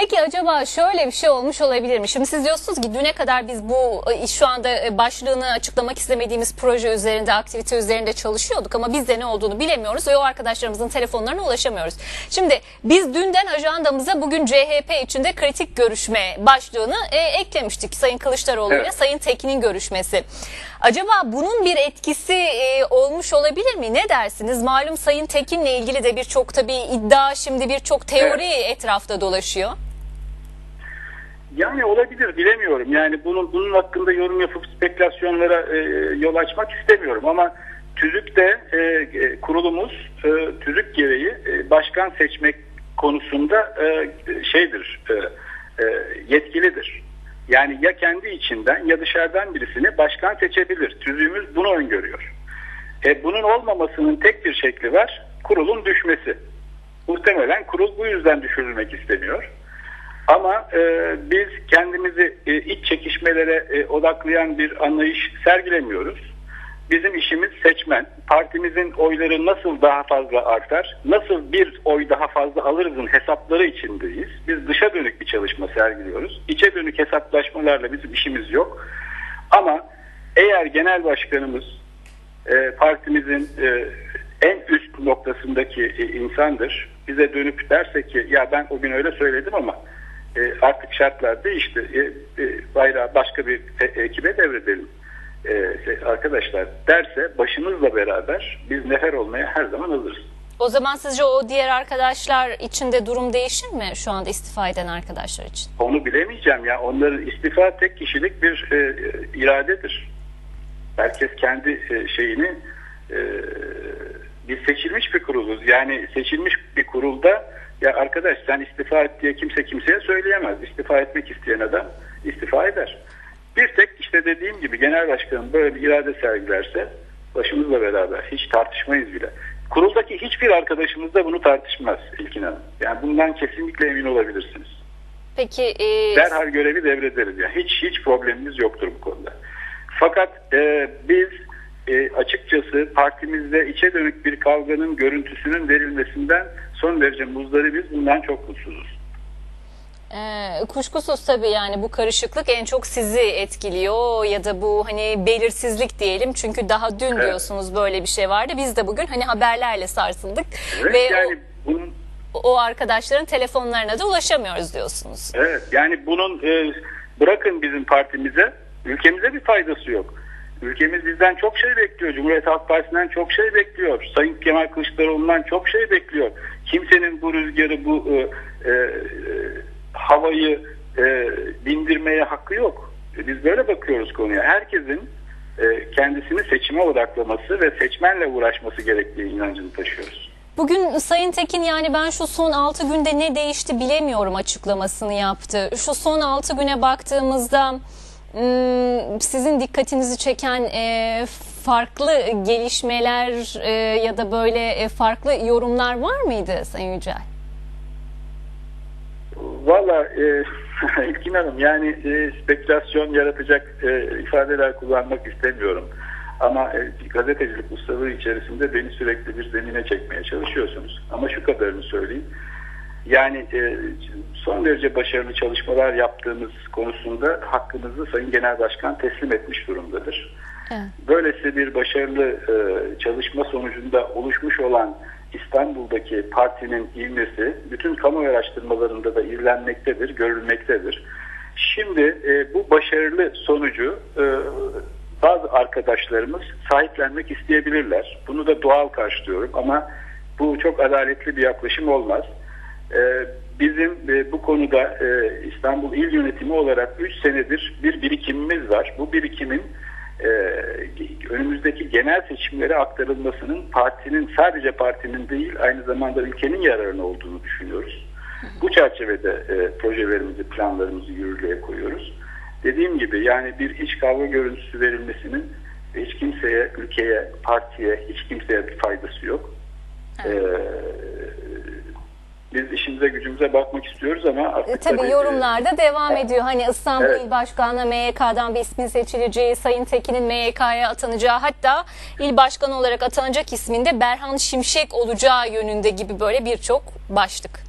Peki acaba şöyle bir şey olmuş olabilir mi? Şimdi siz diyorsunuz ki düne kadar biz bu e, şu anda e, başlığını açıklamak istemediğimiz proje üzerinde, aktivite üzerinde çalışıyorduk ama biz de ne olduğunu bilemiyoruz ve o arkadaşlarımızın telefonlarına ulaşamıyoruz. Şimdi biz dünden ajandamıza bugün CHP içinde kritik görüşme başlığını e, eklemiştik Sayın Kılıçdaroğlu ile Evet. Sayın Tekin'in görüşmesi. Acaba bunun bir etkisi e, olmuş olabilir mi? Ne dersiniz? Malum Sayın Tekin'le ilgili de birçok tabii iddia şimdi birçok teori etrafta dolaşıyor. Yani olabilir bilemiyorum. Yani bunun bunun hakkında yorum yapıp spekülasyonlara e, yol açmak istemiyorum ama TÜZÜK'te e, e, kurulumuz e, TÜZÜK gereği e, başkan seçmek konusunda e, şeydir e, e, yetkilidir. Yani ya kendi içinden ya dışarıdan birisini başkan seçebilir. TÜZÜğümüz bunu öngörüyor. E, bunun olmamasının tek bir şekli var. Kurulun düşmesi. Muhtemelen kurul bu yüzden düşürülmek istemiyor. Ama e, biz kendimizi e, iç çekişmelere e, odaklayan bir anlayış sergilemiyoruz. Bizim işimiz seçmen. Partimizin oyları nasıl daha fazla artar, nasıl bir oy daha fazla alırızın hesapları içindeyiz. Biz dışa dönük bir çalışma sergiliyoruz. İçe dönük hesaplaşmalarla bizim işimiz yok. Ama eğer genel başkanımız e, partimizin e, en üst noktasındaki e, insandır. Bize dönüp derse ki ya ben o gün öyle söyledim ama e, artık şartlar değişti. E, e, bayrağı başka bir e- ekibe devredelim. E, şey, arkadaşlar derse başınızla beraber biz nefer olmaya her zaman hazırız. O zaman sizce o diğer arkadaşlar için de durum değişir mi şu anda istifa eden arkadaşlar için? Onu bilemeyeceğim ya. Onların istifa tek kişilik bir e, e, iradedir. Herkes kendi e, şeyini e, biz seçilmiş bir kuruluz. Yani seçilmiş bir kurulda ya arkadaş sen istifa et diye kimse kimseye söyleyemez. İstifa etmek isteyen adam istifa eder. Bir tek işte dediğim gibi genel başkanın böyle bir irade sergilerse başımızla beraber hiç tartışmayız bile. Kuruldaki hiçbir arkadaşımız da bunu tartışmaz İlkin Hanım. Yani bundan kesinlikle emin olabilirsiniz Peki e, derhal görevi devrederiz. Yani hiç hiç problemimiz yoktur bu konuda. Fakat e, biz e, açıkçası partimizde içe dönük bir kavganın görüntüsünün verilmesinden son derece muzdaribiz. Bundan çok mutsuzuz. e, kuşkusuz tabii yani bu karışıklık en çok sizi etkiliyor ya da bu hani belirsizlik diyelim çünkü daha dün Evet. diyorsunuz böyle bir şey vardı. Biz de bugün hani haberlerle sarsıldık Evet, ve yani bunun o, o arkadaşların telefonlarına da ulaşamıyoruz diyorsunuz. evet yani bunun e, bırakın bizim partimize ülkemize bir faydası yok. Ülkemiz bizden çok şey bekliyor. Cumhuriyet Halk Partisi'nden çok şey bekliyor. Sayın Kemal Kılıçdaroğlu'ndan çok şey bekliyor. Kimsenin bu rüzgarı, bu e, e, havayı e, bindirmeye hakkı yok. E, Biz böyle bakıyoruz konuya. Herkesin e, kendisini seçime odaklaması ve seçmenle uğraşması gerektiği inancını taşıyoruz. Bugün Sayın Tekin yani ben şu son 6 günde ne değişti bilemiyorum açıklamasını yaptı. Şu son 6 güne baktığımızda ım, sizin dikkatinizi çeken e, farklı gelişmeler e, ya da böyle e, farklı yorumlar var mıydı Sayın Yücel? Valla e, İlkin Hanım yani e, spekülasyon yaratacak e, ifadeler kullanmak istemiyorum. Ama e, gazetecilik ustalığı içerisinde beni sürekli bir zemine çekmeye çalışıyorsunuz. Ama şu kadarını söyleyeyim. Yani e, son derece başarılı çalışmalar yaptığımız konusunda hakkımızı Sayın Genel Başkan teslim etmiş durumdadır. Evet. Böylesi bir başarılı e, çalışma sonucunda oluşmuş olan İstanbul'daki partinin ilmesi bütün kamu araştırmalarında da izlenmektedir, görülmektedir. Şimdi e, bu başarılı sonucu e, bazı arkadaşlarımız sahiplenmek isteyebilirler. Bunu da doğal karşılıyorum ama bu çok adaletli bir yaklaşım olmaz. E, bizim e, bu konuda e, İstanbul İl Yönetimi olarak 3 senedir bir birikimimiz var. Bu birikimin e, önümüzdeki genel seçimlere aktarılmasının partinin sadece partinin değil aynı zamanda ülkenin yararına olduğunu düşünüyoruz. Bu çerçevede e, projelerimizi, planlarımızı yürürlüğe koyuyoruz. Dediğim gibi yani bir iç kavga görüntüsü verilmesinin hiç kimseye, ülkeye, partiye, hiç kimseye bir faydası yok. E, biz işimize gücümüze bakmak istiyoruz ama artık E, tabii tabii, yorumlarda devam ediyor. Hani İstanbul Evet. İl Başkanı'na MYK'dan bir ismin seçileceği, Sayın Tekin'in MYK'ya atanacağı hatta il başkanı olarak atanacak isminde Berhan Şimşek olacağı yönünde gibi böyle birçok başlık.